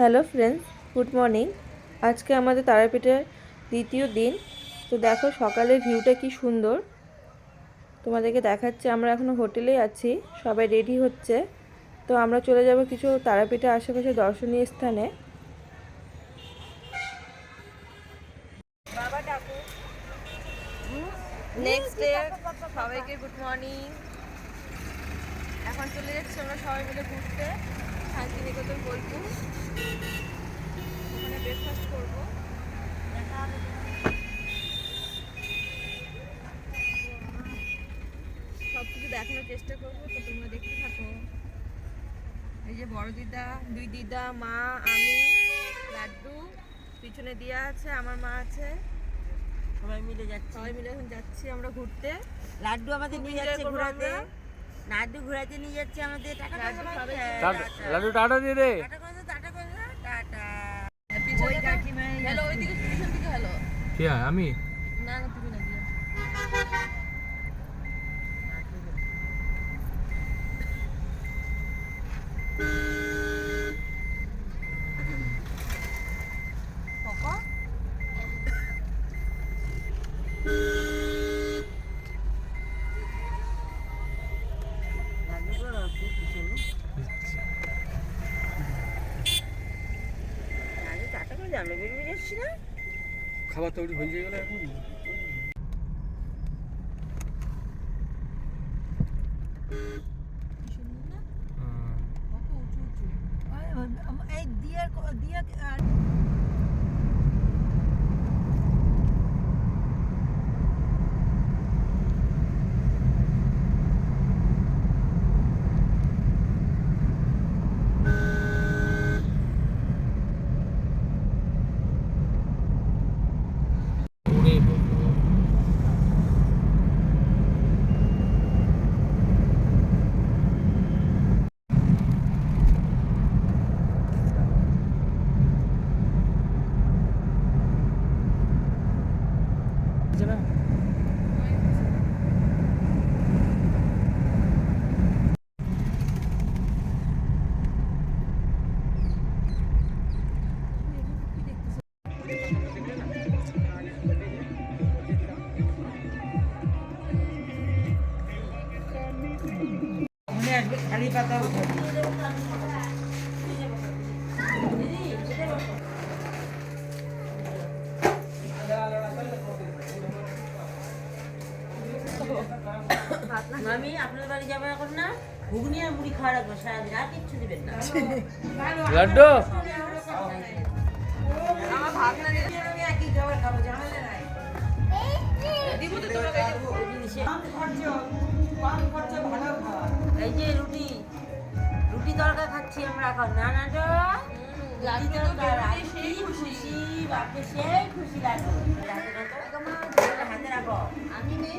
Hello friends good morning. আজকে আমাদের তারাপীঠের দ্বিতীয় দিন। তো দেখো সকালের ভিউটা কি সুন্দর। তোমাদেরকে দেখাচ্ছে আমরা এখনও হোটেলেই আছি সবাই রেডি হচ্ছে। তো আমরা চলে যাব কিছু তারাপীঠের আশেপাশে দর্শনীয় স্থানে। নেক্সট ডে সবাইকে গুড মর্নিং এখন চলে যাচ্ছি আমরা সবাই মিলে ঘুরতে। শান্তিনিকেতন বোলপুর। ওখানে ব্রেকফাস্ট করব। সব কিছু দেখানোর চেষ্টা করব তো তোমরা দেখতে থাকো। এই যে বড় দিদা দুই দিদা মা আমি লাড্ডু পিছনে দিয়া আছে আমার মা আছে। সবাই মিলে যাচ্ছি। সবাই মিলে এখন যাচ্ছি আমরা ঘুরতে। লাড্ডু আমাদের নিয়ে যাচ্ছে ঘোরাতে। লাড্ডু ঘোরাতে নিয়ে যাচ্ছে আমাদের। যে। লাড্ডু টাটা দিয়ে দে টাটা করে দাও, টাটা করে দাও, টাটা পিছনে ওই দেখো। কাকিমাই হ্যালো ওইদিকে পিছন দিকে হ্যালো কে আমি না না তুমি না দিয়া পপা লাড্ডু করে দাও, একটু পিছনে। লাড্ডু টাটা করে দাও, আমরা বেরিয়ে যাচ্ছি না খাবার তৈরি হয়ে গেল। এখন এই দিয়া দিয়া মামি আপনাদের বাড়ি যাবে এখন না ঘুগনি আর মুড়ি খাওয়া রাখব সারাদিন আর কিচ্ছু দিবেন না। লাড্ডু! আমার ভাগনা দিদি আমি একই খাবার খাব ঝামেলা নাই। দিব তো তোমাকে এই যে এই রুটি রুটি তরকা খাচ্ছি আমরা এখন না না তো লাড্ডু তরকা, সেই খুশি। খুশি সেই খুশি লাগবে হাতে রাখো হাতে রাখো। আমি নেই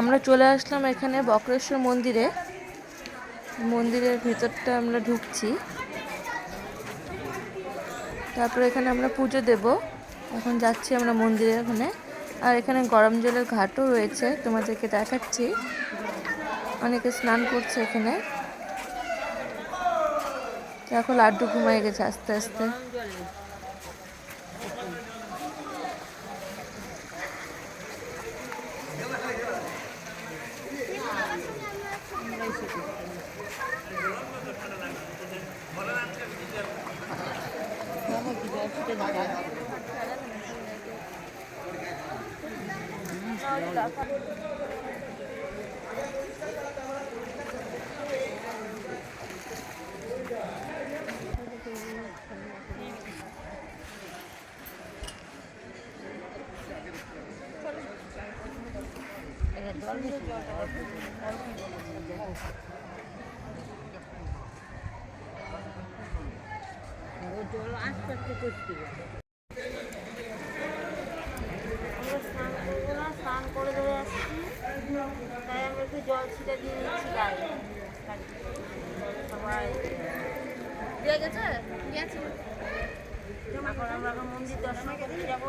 আমরা চলে আসলাম এখানে বক্রেশ্বর মন্দিরে। মন্দিরের ভেতরটা আমরা ঢুকছি। তারপরে এখানে আমরা পুজো দেব। এখন যাচ্ছি আমরা মন্দিরে ওখানে। আর এখানে গরম জলের ঘাটও রয়েছে, তোমাদেরকে দেখাচ্ছি। অনেকে স্নান করছে এখানে। দেখো লাড্ডু ঘুমায় গেছে আস্তে আস্তে। জল আস্তে আস্তে করতে সেটা দিয়ে দিচ্ছি গায়ে সবাই দিয়ে গেছে? গেছে এখন আমরা মন্দির দর্শন করতে যাব।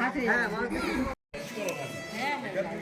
মানে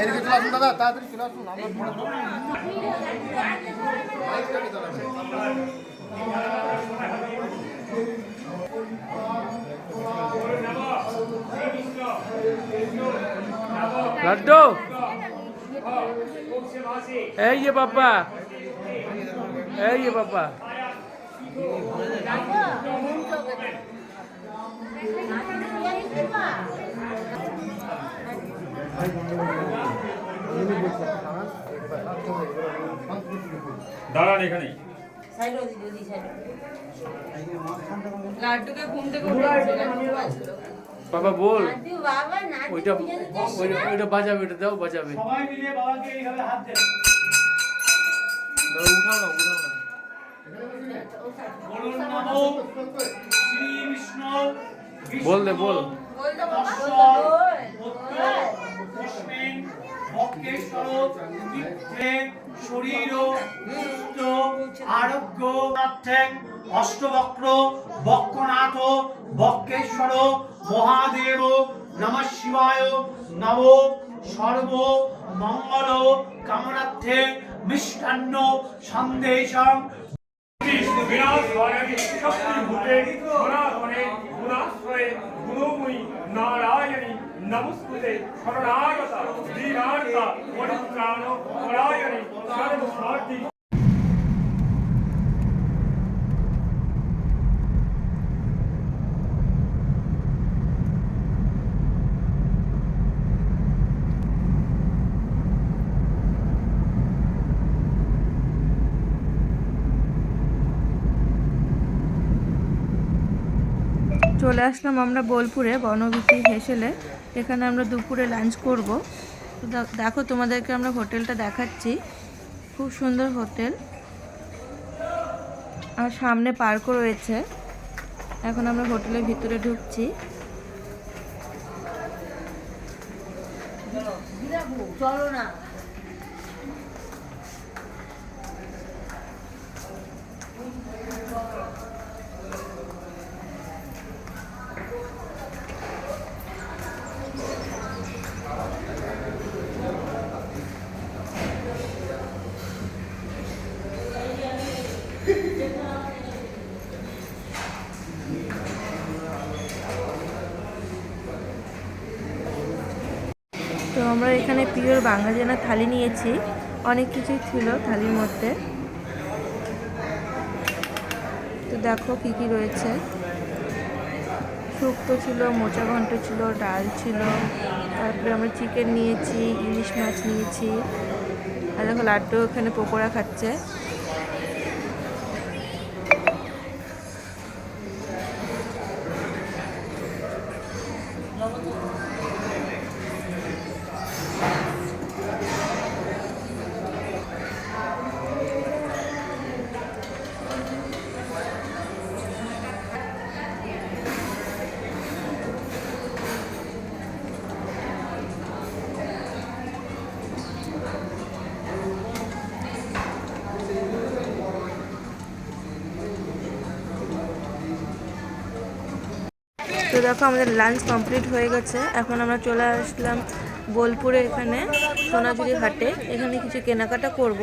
এদিকে চলে আসুন দাদা তাড়াতাড়ি চলে আসুন আমরা লাড্ডু! এই যে বাবা এই যে বাবা। দাঁড়ান এখানেই লাড্ডু বাজলো বাবা বল। ওইটা ওইটা ওইটা বাজাবে ওটা দাও বাজাবে। সবাই মিলে বাবাকে এইভাবে হাত দেন। উঠাও না উঠাও না। বলুন নমো শ্রী বিষ্ণু বল দে বল। বল ভক্তেশ্বর তীর্থে শরীর আরোগ্য অষ্টবক্র মহাদেব নম শিবায় নব সর্ব মঙ্গল কামনার্থে মিষ্টান্ন গুণময়ী নারায়ণী। নমস্কুতে শরণাগতা দীনার্তা পরিত্রাণ পরায়ণী সর্বস্বার্থী চলে আসলাম আমরা বোলপুরে বনবিটি হেসেলে। এখানে আমরা দুপুরে লাঞ্চ করব। তো দেখো তোমাদেরকে আমরা হোটেলটা দেখাচ্ছি। খুব সুন্দর হোটেল। আর সামনে পার্কও রয়েছে। এখন আমরা হোটেলের ভিতরে ঢুকছি। চলো না তো আমরা এখানে পিওর বাঙালিয়ানা থালি নিয়েছি। অনেক কিছুই ছিল থালির মধ্যে। তো দেখো কি কি রয়েছে। শুক্তো ছিল, মোচা ঘন্ট ছিল, ডাল ছিল। তারপরে আমরা চিকেন নিয়েছি, ইলিশ মাছ নিয়েছি। আর দেখো লাড্ডু ওখানে পকোড়া খাচ্ছে। দেখো, আমাদের লাঞ্চ কমপ্লিট হয়ে গেছে। এখন আমরা চলে আসলাম বোলপুরে এখানে সোনাঝুরি হাটে। এখানে কিছু কেনাকাটা করব।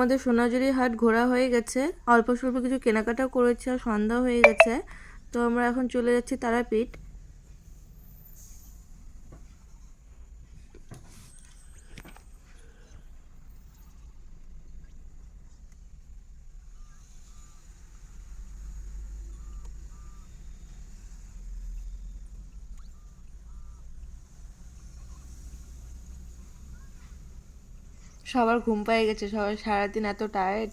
আমাদের সোনাঝুরি হাট ঘোরা হয়ে গেছে। অল্প স্বল্প কিছু কেনাকাটাও করেছে আর সন্ধ্যা হয়ে গেছে। তো আমরা এখন চলে যাচ্ছি তারাপীঠ। সবার ঘুম পেয়ে গেছে সবাই সারাদিন এত টায়ার্ড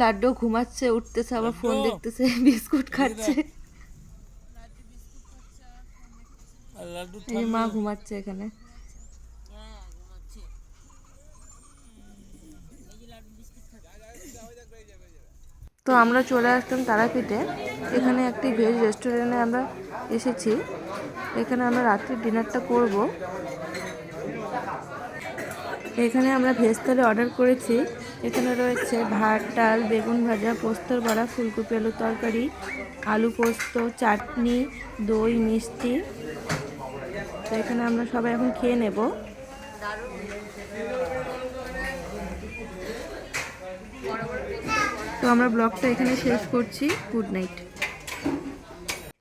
লাড্ডু ঘুমাচ্ছে উঠতেছে আবার ফোন দেখতেছে বিস্কুট খাচ্ছে। এই মা ঘুমাচ্ছে এখানে। তো আমরা চলে আসলাম তারাপীঠে। এখানে একটি ভেজ রেস্টুরেন্টে আমরা এসেছি। এখানে আমরা রাত্রির ডিনারটা করব। এখানে আমরা ভেজ থালি অর্ডার করেছি। এখানে রয়েছে ভাত, ডাল, বেগুন ভাজা, পোস্তর বড়া, ফুলকপি, আলুর তরকারি, আলু পোস্ত, চাটনি, দই, মিষ্টি। তো এখানে আমরা সবাই এখন খেয়ে নেব। তো আমরা ব্লগটা এখানে শেষ করছি। Good night.